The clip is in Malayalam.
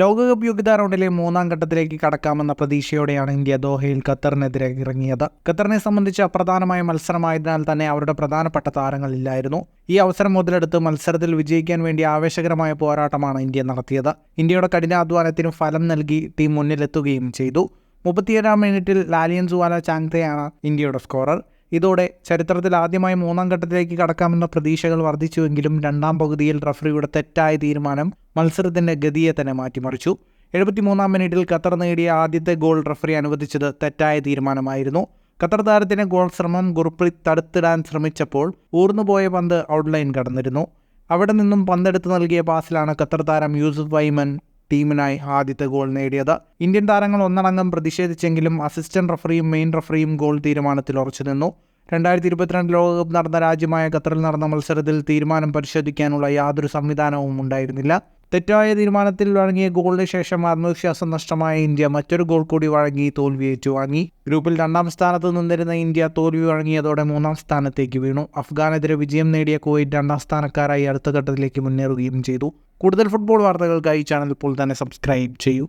ലോകകപ്പ് യോഗ്യതാ റൗണ്ടിലെ മൂന്നാം ഘട്ടത്തിലേക്ക് കടക്കാമെന്ന പ്രതീക്ഷയോടെയാണ് ഇന്ത്യ ദോഹയിൽ ഖത്തറിനെതിരെ ഇറങ്ങിയത്. ഖത്തറിനെ സംബന്ധിച്ച് അപ്രധാനമായ മത്സരമായതിനാൽ തന്നെ അവരുടെ പ്രധാനപ്പെട്ട താരങ്ങളില്ലായിരുന്നു ഈ അവസരം മുതലെടുത്ത് മത്സരത്തിൽ വിജയിക്കാൻ വേണ്ടി ആവേശകരമായ പോരാട്ടമാണ് ഇന്ത്യ നടത്തിയത്. ഇന്ത്യയുടെ കഠിനാധ്വാനത്തിന് ഫലം നൽകി ടീം മുന്നിലെത്തുകയും ചെയ്തു. മുപ്പത്തിയേഴാം മിനിറ്റിൽ ലാലിയൻ സുവാല ചാങ്തയാണ് ഇന്ത്യയുടെ സ്കോറർ. ഇതോടെ ചരിത്രത്തിൽ ആദ്യമായി മൂന്നാം ഘട്ടത്തിലേക്ക് കടക്കാമെന്ന പ്രതീക്ഷകൾ വർദ്ധിച്ചുവെങ്കിലും രണ്ടാം പകുതിയിൽ റഫറിയുടെ തെറ്റായ തീരുമാനം മത്സരത്തിന്റെ ഗതിയെ തന്നെ മാറ്റിമറിച്ചു. എഴുപത്തിമൂന്നാം മിനിറ്റിൽ ഖത്തർ നേടിയ ആദ്യത്തെ ഗോൾ റഫറി അനുവദിച്ചത് തെറ്റായ തീരുമാനമായിരുന്നു. ഖത്തർ താരത്തിന് ഗോൾ ശ്രമം ഗുർപ്രീത് തടുത്തിടാൻ ശ്രമിച്ചപ്പോൾ ഊർന്നുപോയ പന്ത് ഔട്ട്ലൈൻ കടന്നിരുന്നു. അവിടെ നിന്നും പന്തെടുത്ത് നൽകിയ പാസിലാണ് ഖത്തർ താരം യൂസുഫ് വൈമൻ ടീമിനായി ആദ്യത്തെ ഗോൾ നേടിയത്. ഇന്ത്യൻ താരങ്ങൾ ഒന്നടങ്കം പ്രതിഷേധിച്ചെങ്കിലും അസിസ്റ്റന്റ് റഫറിയും മെയിൻ റഫറിയും ഗോൾ തീരുമാനത്തിൽ ഉറച്ചു നിന്നു. രണ്ടായിരത്തി ഇരുപത്തിരണ്ട് ലോകകപ്പ് നടന്ന രാജ്യമായ ഖത്തറിൽ നടന്ന മത്സരത്തിൽ തീരുമാനം പരിശോധിക്കാനുള്ള യാതൊരു സംവിധാനവും ഉണ്ടായിരുന്നില്ല. തെറ്റായ തീരുമാനത്തിൽ വഴങ്ങിയ ഗോളിന് ശേഷം ആത്മവിശ്വാസം നഷ്ടമായ ഇന്ത്യ മറ്റൊരു ഗോൾ കൂടി വഴങ്ങി തോൽവി ഏറ്റുവാങ്ങി. ഗ്രൂപ്പിൽ രണ്ടാം സ്ഥാനത്ത് നിന്നിരുന്ന ഇന്ത്യ തോൽവി വഴങ്ങിയതോടെ മൂന്നാം സ്ഥാനത്തേക്ക് വീണു. അഫ്ഗാനെതിരെ വിജയം നേടിയ കുവൈറ്റ് രണ്ടാം സ്ഥാനക്കാരായി അടുത്ത ഘട്ടത്തിലേക്ക് മുന്നേറുകയും ചെയ്തു. കൂടുതൽ ഫുട്ബോൾ വാർത്തകൾക്കായി ചാനൽ ഇപ്പോൾ തന്നെ സബ്സ്ക്രൈബ് ചെയ്യൂ.